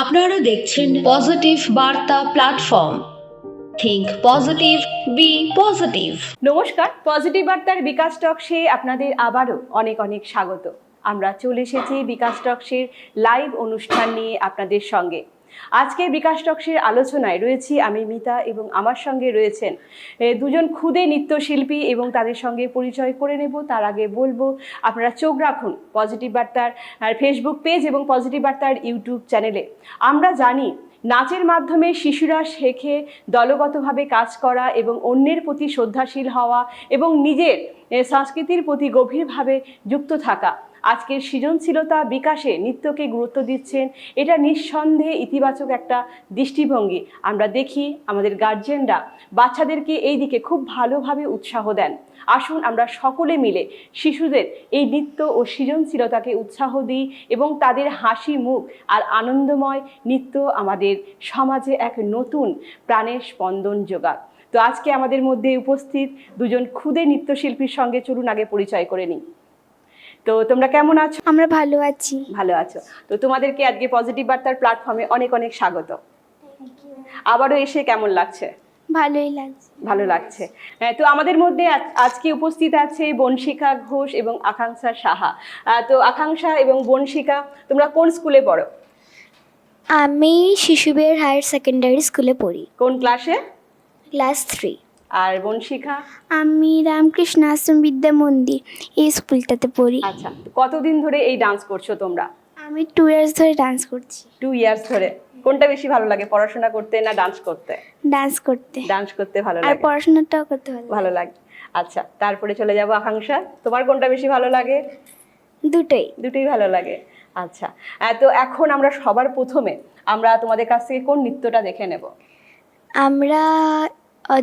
আপনারা দেখছেন পজিটিভ বার্তা platform think positive be positive নমস্কার পজিটিভ বার্তার বিকাশ টকসে আপনাদের আবারও অনেক অনেক স্বাগত। আমরা চলে এসেছি বিকাশ টকসের লাইভ অনুষ্ঠান নিয়ে আপনাদের সঙ্গে। আজকের বিকাশ টকসের আলোচনায় রয়েছি আমি মিতা এবং আমার সঙ্গে রয়েছেন দুজন ক্ষুদে নৃত্যশিল্পী এবং তাদের সঙ্গে পরিচয় করে নেব। তার আগে বলব, আপনারা চোখ রাখুন পজিটিভ বার্তার ফেসবুক পেজ এবং পজিটিভ বার্তার ইউটিউব চ্যানেলে আমরা জানি, নাচের মাধ্যমে শিশুরা শেখে দলগতভাবে কাজ করা এবং অন্যের প্রতি শ্রদ্ধাশীল হওয়া এবং নিজের সংস্কৃতির প্রতি গভীরভাবে যুক্ত থাকা। আজকের সৃজনশীলতা বিকাশে নৃত্যকে গুরুত্ব দিচ্ছেন। এটা নিঃসন্দেহে ইতিবাচক একটা দৃষ্টিভঙ্গি। আমরা দেখি আমাদের গার্জেনরা বাচ্চাদেরকে এই দিকে খুব ভালোভাবে উৎসাহ দেন। আসুন আমরা সকলে মিলে শিশুদের এই নৃত্য ও সৃজনশীলতাকে উৎসাহ দিই এবং তাদের হাসি, মুখ আর আনন্দময় নৃত্য আমাদের সমাজে এক নতুন প্রাণের স্পন্দন যোগাক। তো আজকে আমাদের মধ্যে উপস্থিত দুজন ক্ষুদে নৃত্যশিল্পীর সঙ্গে চলুন আগে পরিচয় করে নিই। তো তোমরা কেমন আছো? আমরা ভালো আছি। ভালো আছো। তো তোমাদেরকে আজকে পজিটিভ বার্তার প্ল্যাটফর্মে অনেক অনেক স্বাগত। আবারও এসে কেমন লাগছে? ভালোই লাগছে। ভালো লাগছে। হ্যাঁ, তো আমাদের মধ্যে আজ- আজকে উপস্থিত আছে বনশিখা ঘোষ এবং আকাঙ্ক্ষা সাহা। তো আকাঙ্ক্ষা এবং বনশিখা তোমরা কোন স্কুলে পড়ো? আমি শিশুবের হায়ার সেকেন্ডারি স্কুলে পড়ি। কোন ক্লাসে ক্লাস থ্রি আর বনশিখা? আমি রামকৃষ্ণ আশ্রম বিদ্যা মন্দির এই স্কুলটাতে পড়ি। আচ্ছা কতদিন ধরে এই ডান্স করছ তোমরা? আমি টু ইয়ার্স ধরে ডান্স করছি। টু ইয়ার্স ধরে। কোনটা বেশি ভালো লাগে পড়াশোনা করতে না ডান্স করতে? ডান্স করতে। ডান্স করতে ভালো লাগে। আর পড়াশোনাটাও করতে ভালো ভালো লাগে। আচ্ছা তারপরে চলে যাব আকাঙ্ক্ষা। তোমার কোনটা বেশি ভালো লাগে? দুটোই। দুটোই ভালো লাগে। আচ্ছা তো এখন আমরা সবার প্রথমে আমরা তোমাদের কাছ থেকে কোন নৃত্যটা দেখে নেব? আমরা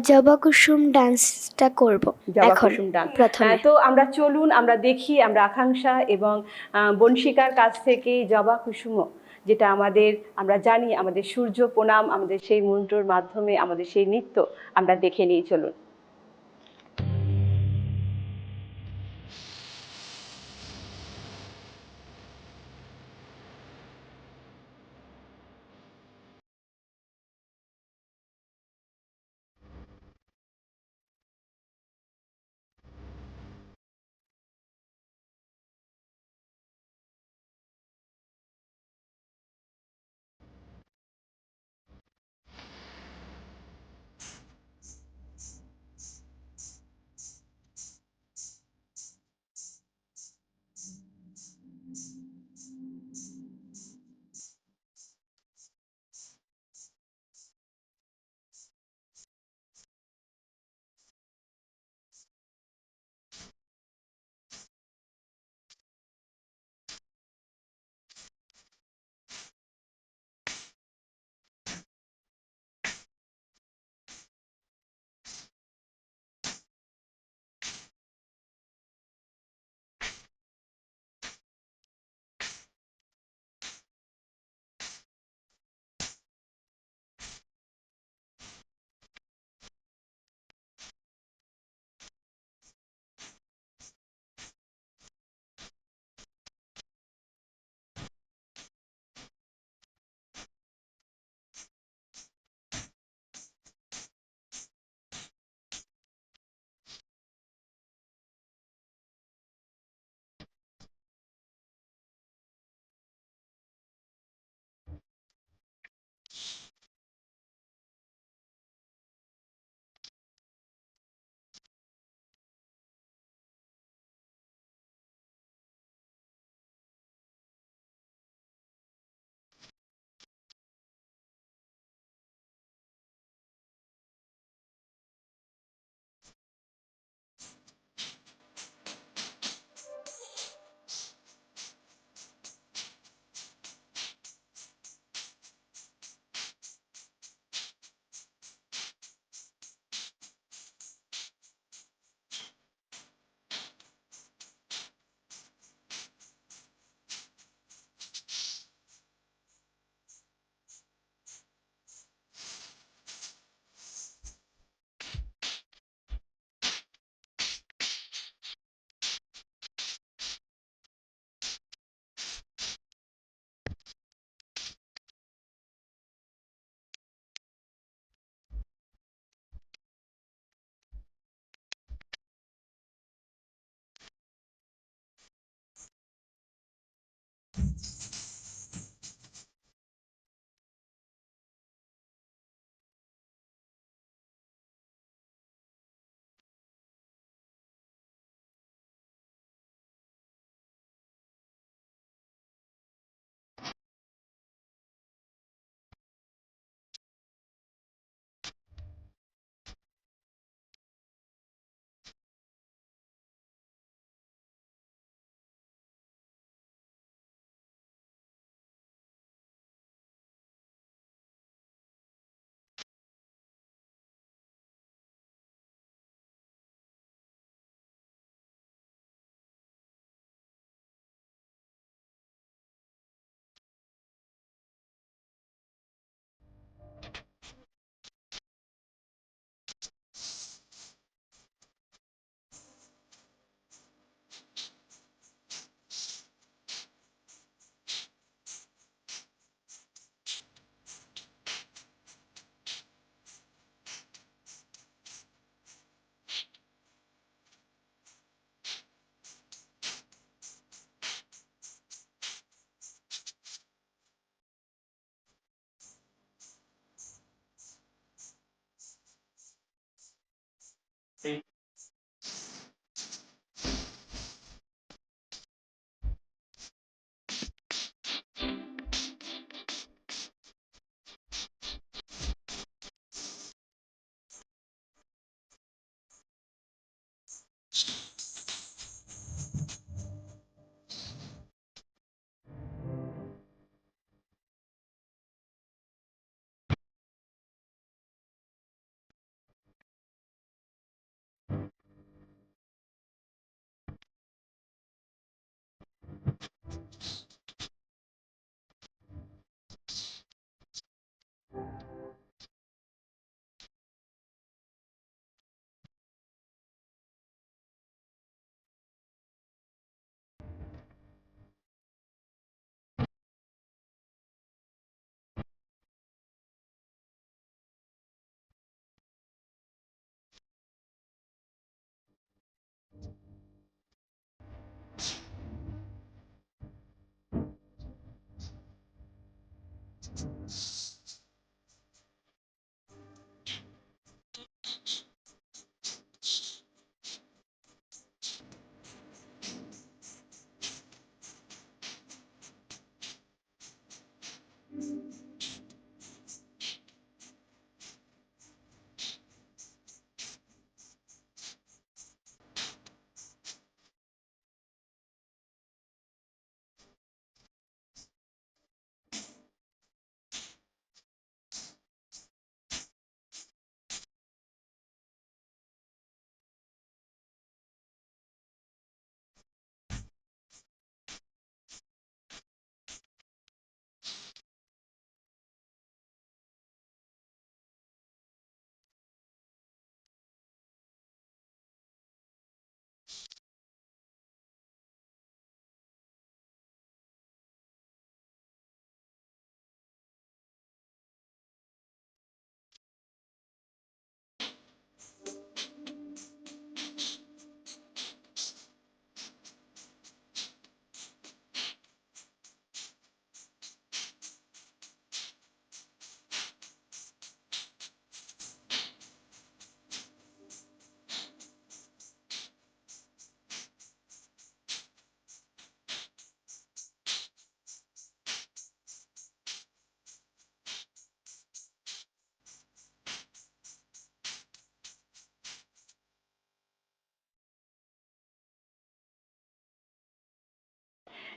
জবা কুসুম ডান্সটা করব জবা এখন প্রথমে। হ্যাঁ, তো আমরা চলুন আমরা দেখি আমরা আকাঙ্ক্ষা এবং বনশিকার কাছ থেকে জবা কুসুম যেটা আমাদের আমরা জানি আমাদের সূর্য প্রণাম আমাদের সেই মন্ত্রর মাধ্যমে আমাদের সেই নৃত্য আমরা দেখে নিয়ে চলুন।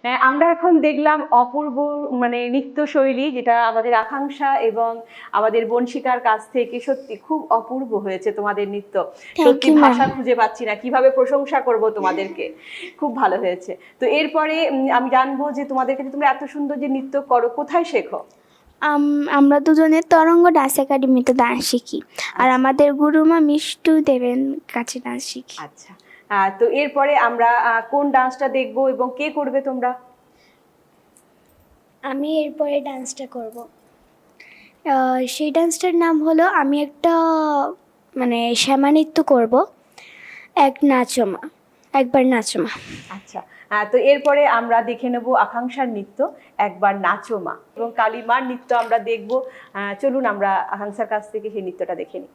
আমরা এখন দেখলাম অপূর্ব মানে নৃত্যশৈলী যেটা আমাদের আকাঙ্ক্ষা এবং আমাদের বংশিকার কাছ থেকে সত্যি খুব অপূর্ব হয়েছে তোমাদের নৃত্য। সত্যি ভাষা খুঁজে পাচ্ছি না কীভাবে প্রশংসা করব তোমাদেরকে? খুব ভালো হয়েছে। তো এরপরে আমি জানব যে তোমাদের কাছে তোমরা এত সুন্দর যে নৃত্য করো কোথায় শেখো? আম- আমরা দুজনে তরঙ্গ ডান্স একাডেমিতে ডান্স শিখি। আর আমাদের গুরুমা মিষ্টু দেবেন কাছে ডান্স শিখি। আচ্ছা। তো এরপরে আমরা কোন ডান্সটা দেখব এবং কে করবে তোমরা? আমি এরপরে ডান্সটা করব। সেই ডান্সটার নাম হলো আমি একটা মানে শ্যামা নৃত্য করব। এক নাচমা একবার নাচমা। আচ্ছা তো এরপরে আমরা দেখে নেব আকাঙ্ক্ষার নৃত্য একবার নাচো মা এবং কালিমার নৃত্য আমরা দেখব। চলুন আমরা আকাঙ্ক্ষার কাছ থেকে সেই নৃত্যটা দেখে নিই।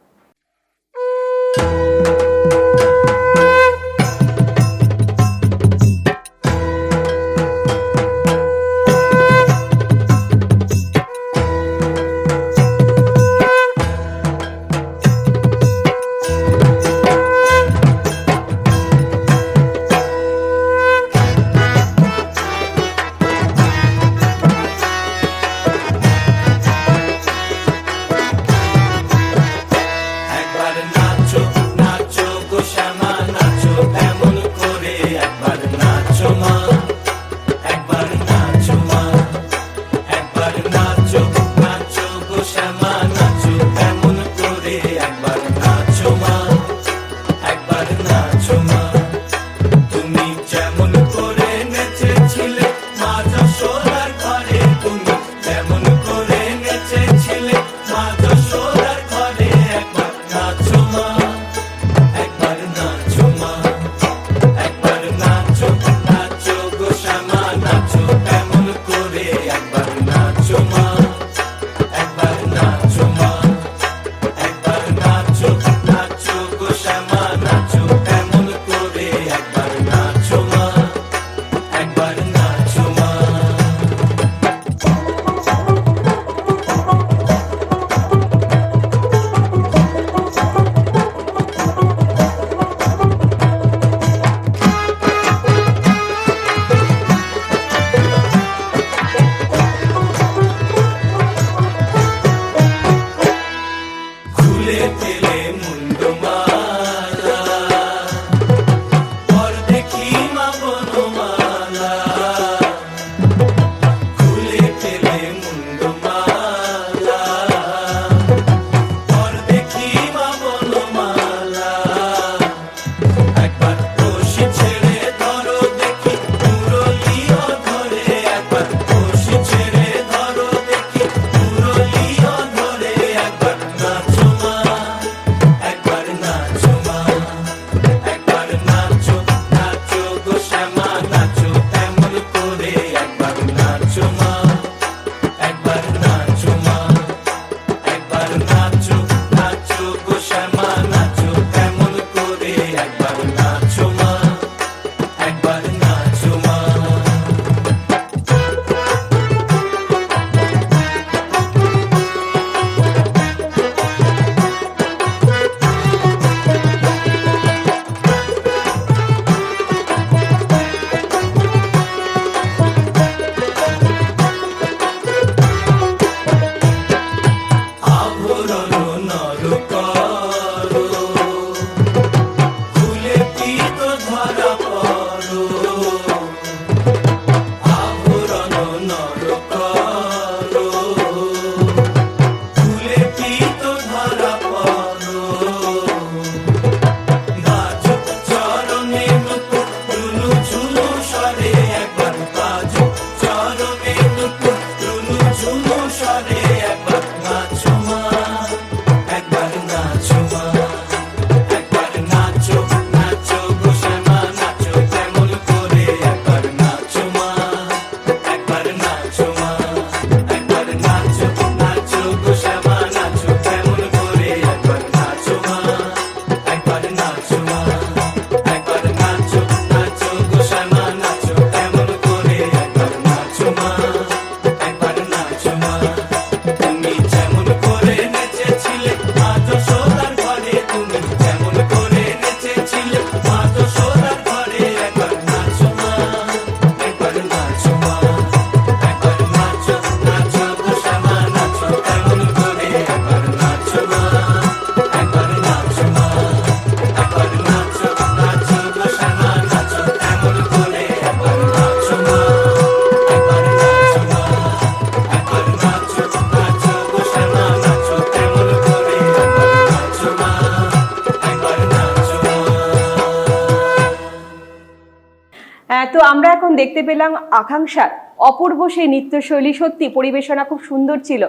দেখতে পেলাম আকাঙ্ক্ষার অপূর্ব সেই নৃত্যশৈলী। সত্যি পরিবেশনা খুব সুন্দর ছিল।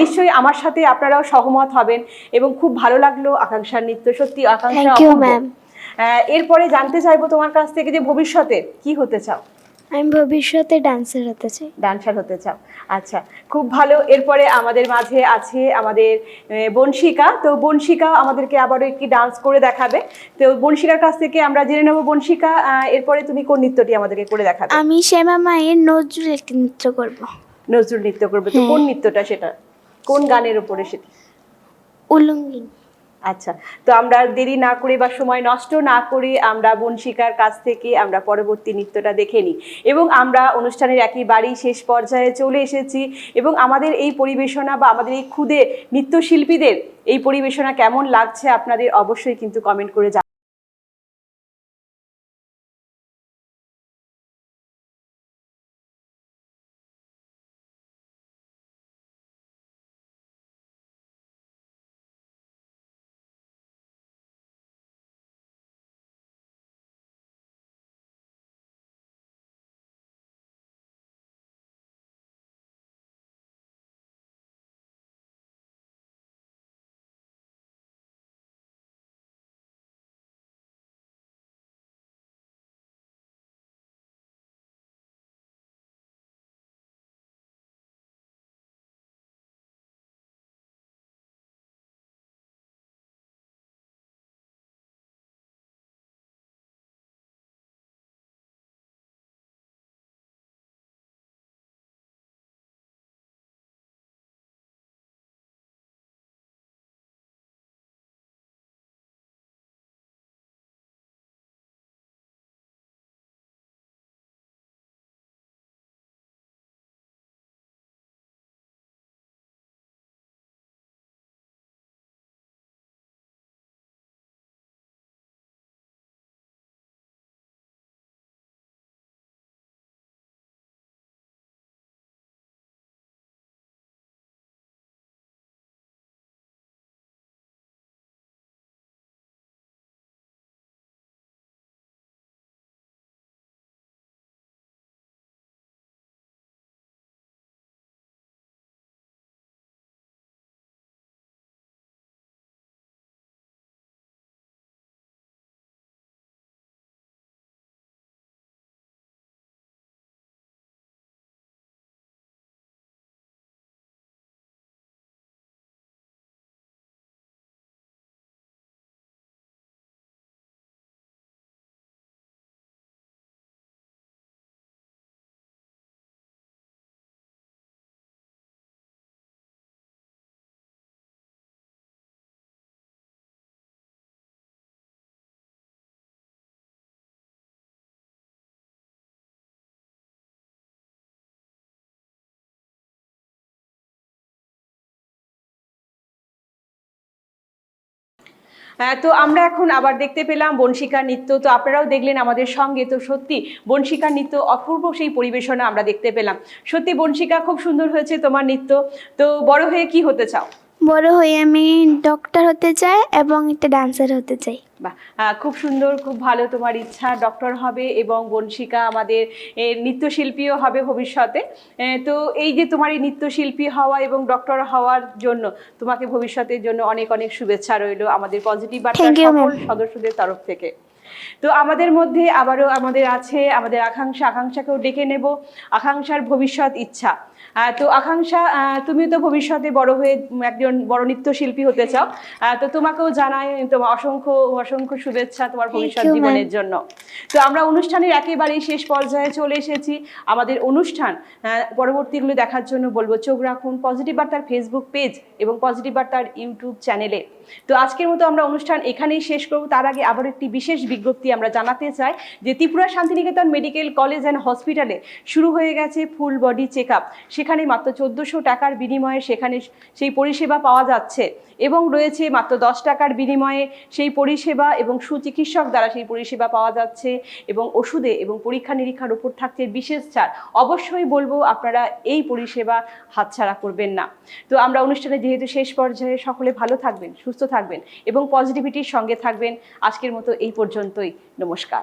নিশ্চয়ই আমার সাথে আপনারাও সহমত হবেন এবং খুব ভালো লাগল আকাঙ্ক্ষার নৃত্য। সত্যি আকাঙ্ক্ষা এরপরে জানতে চাইব তোমার কাছ থেকে যে ভবিষ্যতে কি হতে চাও? আমি ভবিষ্যতে ডান্সার হতে চাই। ডান্সার হতে চাও। আচ্ছা খুব ভালো। এরপরে আমাদের মাঝে আছে আমাদের বংশিকা তো বংশিকা আমাদেরকে আবারও একটি ডান্স করে দেখাবে। তো বংশিকার কাছ থেকে আমরা জেনে নেব বংশিকা এরপরে তুমি কোন নৃত্যটি আমাদেরকে করে দেখাবে? আমি শ্যামা মায়ের নজরুল একটি নৃত্য করব। নজরুল নৃত্য করবে। তো কোন নৃত্যটা সেটা? কোন গানের উপরে সেটা? উলঙ্গিন। আচ্ছা তো আমরা দেরি না করে বা সময় নষ্ট না করে আমরা বনশিকার কাছ থেকে আমরা পরবর্তী নৃত্যটা দেখে নিই। এবং আমরা অনুষ্ঠানের একেবারেই শেষ পর্যায়ে চলে এসেছি এবং আমাদের এই পরিবেশনা বা আমাদের এই ক্ষুদে নৃত্যশিল্পীদের এই পরিবেশনা কেমন লাগছে আপনাদের অবশ্যই কিন্তু কমেন্ট করে তো আমরা এখন আবার দেখতে পেলাম বনশিকা নৃত্য। তো আপনারাও দেখলেন আমাদের সঙ্গে। তো সত্যি বনশিকা নৃত্য অপূর্ব সেই পরিবেশনা আমরা দেখতে পেলাম। সত্যি, বনশিকা খুব সুন্দর হয়েছে তোমার নৃত্য। তো বড় হয়ে কি হতে চাও? বড় হয়ে আমি ডক্টর হতে চাই এবং একটা ডান্সার হতে চাই। বাহ খুব সুন্দর খুব ভালো তোমার ইচ্ছা ডক্টর হবে এবং বংশিকা আমাদের এ, নৃত্যশিল্পীও হবে ভবিষ্যতে। তো এই যে তোমার এই নৃত্যশিল্পী হওয়া এবং ডক্টর হওয়ার জন্য তোমাকে ভবিষ্যতের জন্য অনেক অনেক শুভেচ্ছা রইল আমাদের পজিটিভ বার্তা সকল সদস্যদের তরফ থেকে। তো আমাদের মধ্যে আবারও আমাদের আছে আমাদের আকাঙ্ক্ষা আকাঙ্ক্ষাকেও ডেকে নেব আকাঙ্ক্ষার ভবিষ্যৎ ইচ্ছা। তো আকাঙ্ক্ষা তুমিও তো ভবিষ্যতে বড় হয়ে একজন বড় নৃত্যশিল্পী হতে চাও। তো তোমাকেও জানাই তোমার অসংখ্য অসংখ্য শুভেচ্ছা তোমার ভবিষ্যৎ জীবনের জন্য। তো আমরা অনুষ্ঠানের একেবারেই শেষ পর্যায়ে চলে এসেছি। আমাদের অনুষ্ঠান পরবর্তীগুলো দেখার জন্য বলব চোখ রাখুন পজিটিভ বার্তার ফেসবুক পেজ এবং পজিটিভ বার্তার ইউটিউব চ্যানেলে তো আজকের মতো আমরা অনুষ্ঠান এখানেই শেষ করব। তার আগে আবার একটি বিশেষ বিজ্ঞপ্তি আমরা জানাতে চাই যে Tripura Shantiniketan medical college and হসপিটালে শুরু হয়ে গেছে ফুল বডি চেক আপ সেখানে মাত্র চোদ্দোশো টাকার বিনিময়ে সেখানে সেই পরিষেবা পাওয়া যাচ্ছে এবং রয়েছে মাত্র দশ টাকার বিনিময়ে সেই পরিষেবা এবং সুচিকিৎসক দ্বারা সেই পরিষেবা পাওয়া যাচ্ছে এবং ওষুধে এবং পরীক্ষা নিরীক্ষার উপর থাকছে বিশেষ ছাড়। অবশ্যই বলব আপনারা এই পরিষেবা হাতছাড়া করবেন না। তো আমরা অনুষ্ঠানে যেহেতু শেষ পর্যায়ে সকলে ভালো থাকবেন, সুস্থ থাকবেন এবং পজিটিভিটির সঙ্গে থাকবেন, আজকের মতো এই পর্যন্তই। নমস্কার।